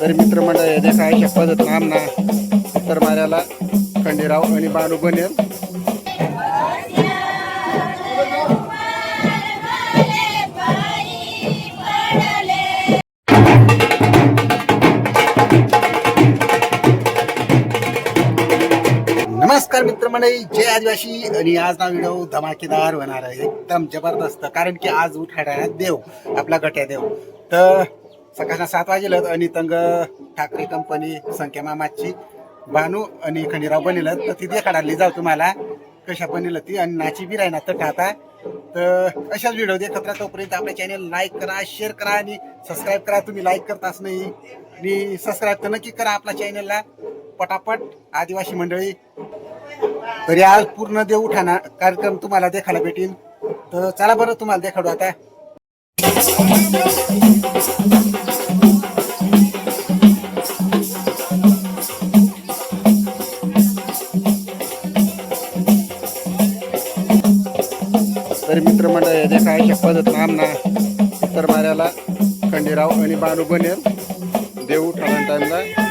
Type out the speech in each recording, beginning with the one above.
तरी मित्रमंडळ जे काय शपथ नाम ना उत्तर माऱ्याला खंडेराव आणि बानू बनेल. नमस्कार मित्रमंडळी जय आदिवासी. आणि आज ना व्हिडिओ धमाकेदार होणार आहे. एकदम जबरदस्त कारण की आज उठाडा देव आपला गट्या देव. तर सकाळच्या सात वाजेलं आणि तंग ठाकरे कंपनी संख्या मामाची बानू आणि खंडीराव बनिलं तर ती देखाडाली जाऊ तुम्हाला. कशा बनिलं ती. आणि नाची बी राहणार तर ठाता तर अशाच व्हिडिओ देखत राहा. तोपर्यंत आपल्या चॅनल लाईक करा शेअर करा आणि सबस्क्राईब करा. तुम्ही लाईक करताच नाही. आणि सबस्क्राईब तर नक्की करा आपल्या चॅनलला पटापट आदिवासी मंडळी. तरी आज पूर्ण देव ठाणा कार्यक्रम तुम्हाला देखायला भेटेल तर चला बरं तुम्हाला देखाडू आता. तरी मित्रमंडळ जे काय शपथ पद्धतीनं ना. तर माऱ्याला खंडेराव आणि बानू बनेल. देऊ उठाणा टाइमला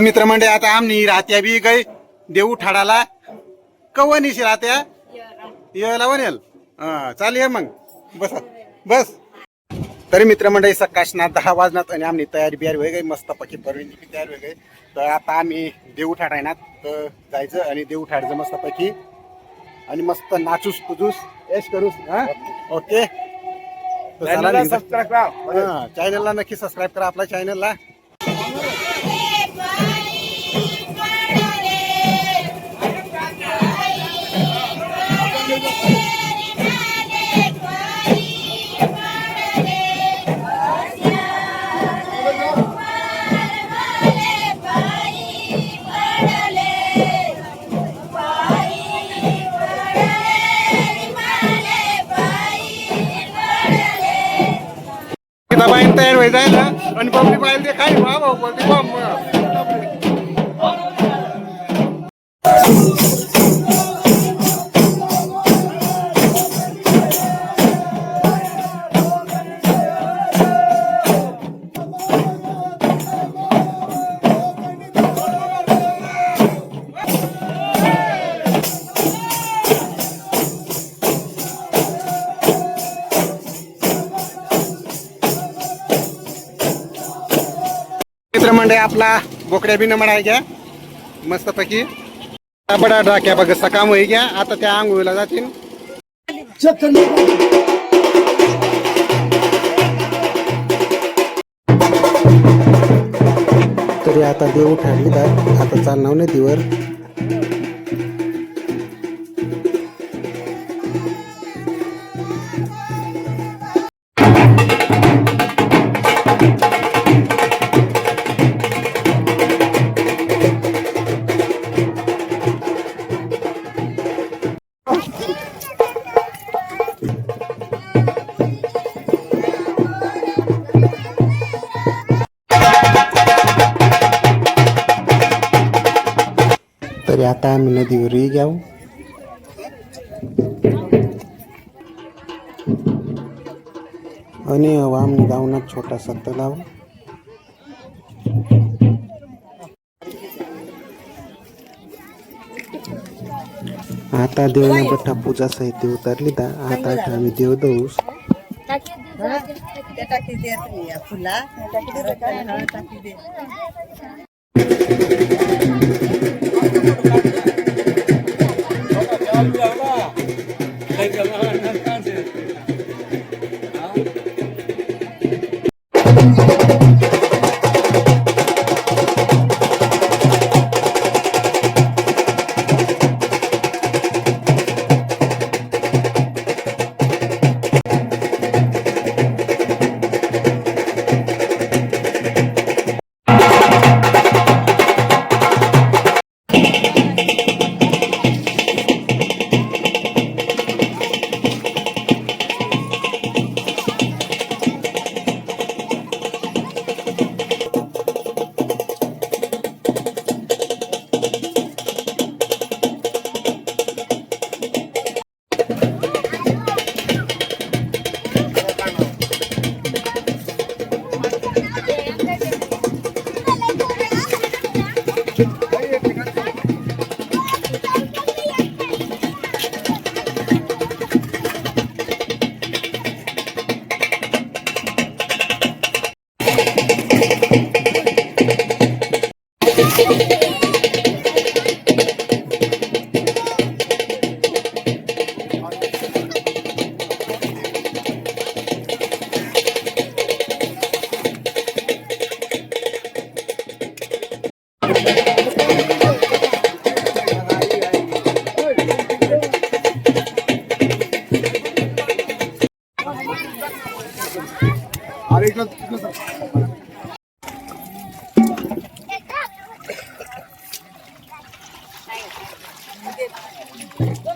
तर मित्रमंडळी आता आमनी राहत्या बी गई देऊ ठाडाला. कवनीशी राहत्या यायला वनेल हा चालेल मग. बस. बस. तरी मित्रमंडळी सकाळना दहा वाजनात आणि आम्ही तयारी बियारी होई गई मस्त पक्की परवीनची तयारी होई गई तर आता आम्ही देऊ ठाडायनात तर जायचं आणि देऊ ठाडायचं मस्त पैकी आणि मस्त नाचूस कुजूस एश करूस हा? ओके. चला चॅनलला नक्की सबस्क्राईब करा आपल्या चॅनलला आणि पब्लिक पाहिजे ते मंडळी आपला बोकड्या बी म्हणाय आहे घ्या. मस्त पैकी बडा डाक्या बघ सकाम होई घ्या. आता त्या आंघोळीला जातील. तरी आता देव ठाडली आता चालणार नाही तरी आता आम्ही नदीवरही जाऊ आणि आम्ही गावनात छोटासा तलाव आता देवना बठ्ठा पूजा साहित्य उतरली दा आता आम्ही देव दऊस फुला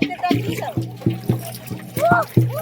ते टाकी दे तुम्ही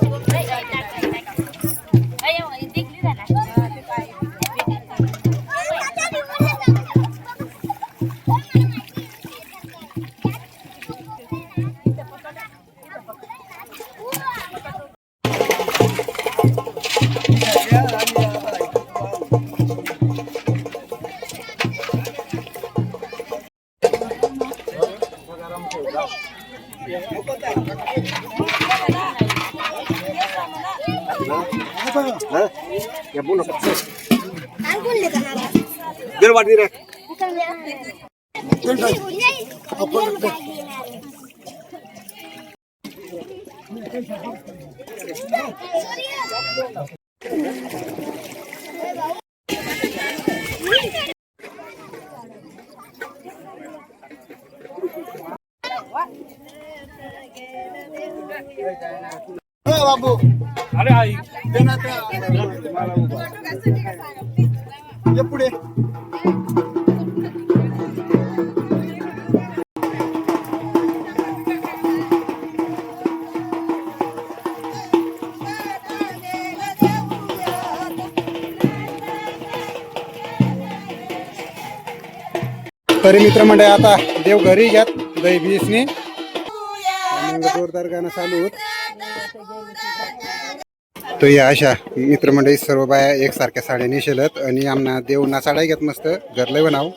या फुला टाकी दे पुढे तरी मित्रमंडळी आता देव घरी घ्यात दही बीसनी. मग जोरदार गाणं चालू होत. तो या अशा मित्रमंडळी सर्व बाया एकसारख्या साड्या नेशलत आणि आमना देवना साड्या घेत मस्त. घरले बनाव.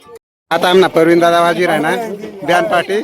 आता आमना परवीन दादा वाजी राहणार बॅन पाटील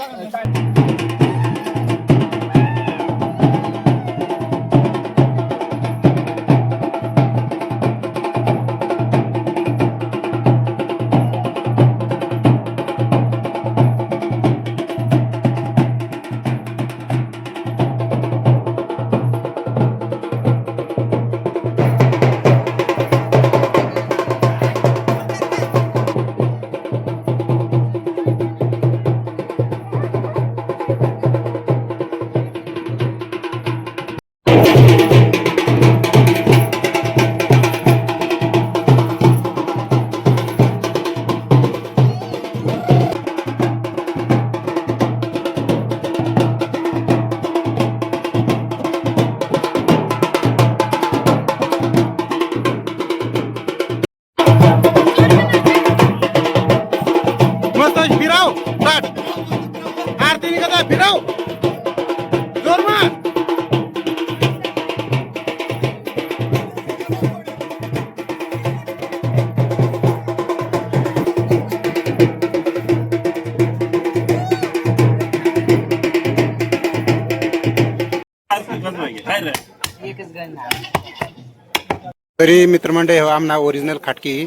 तरी मित्रमंडळ हो आमना ओरिजिनल खाटकी.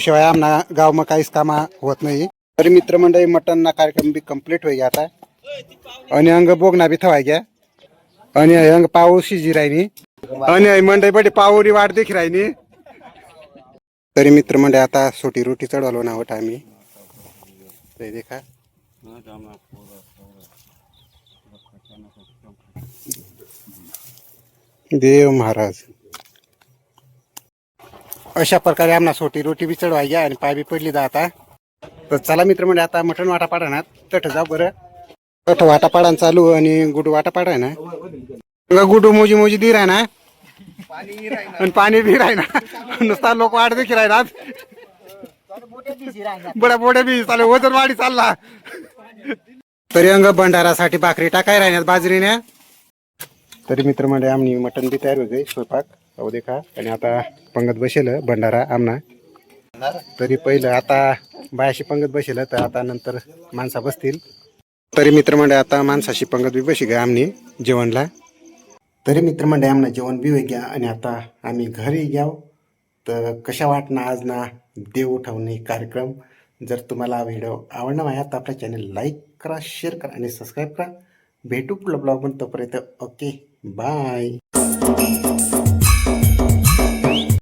शिवाय आमना गाव मग काहीच कामा होत नाही. तरी मित्रमंडळी मटन ना कार्यक्रम बी कंप्लीट होई गया आता. आणि अंग बोगना बी थवाय गया. आणि अंग पाऊस शिजी राहिनी. आणि हे मंडई बडी पावरी वाट देखी राहिनी. तरी मित्रमंडळी आता सोटी रोटी चढवलो ना होत आम्ही. ते देखा. देव महाराज. अशा प्रकारे आम्हाला सोटी रोटी बी चढवाय आणि पाय बी पडली जा आता. तर चला मित्र म्हणजे आता मटण वाटा पाडा ना तट जाऊ बरं. तट वाटा पाडा चालू आणि गुडू वाटा पाडा ना गुडू मोजी मोजी दी राय ना आणि पाणी बी राय ना नुसता लोक वाट देखील राहणार बड्या बोड्या बी चालू वजन वाढी चालला. तरी अंग भंडारासाठी भाकरी टाकाय राहण्यात बाजरीने. तरी मित्र म्हणजे आम्ही मटण बी तयार होते स्वयंपाक. अहो देखा आणि आता पंगत बसेल भंडारा आमना. तरी पहिलं आता बायाशी पंगत बसेल तर आता नंतर माणसा बसतील. तरी मित्रमंडळ आता माणसाशी पंगत बी बशी गा आमनी जेवणला. तरी मित्रमंडळ आमना जेवण बी घ्या आणि आता आम्ही घरी घ्याव तर कशा वाटणार आज ना? देव उठवणे कार्यक्रम. जर तुम्हाला व्हिडिओ आवडला आहे तर आपल्या चॅनल लाईक करा शेअर करा आणि सबस्क्राईब करा. भेटू पुढल्या ब्लॉग पण तोपर्यंत ओके बाय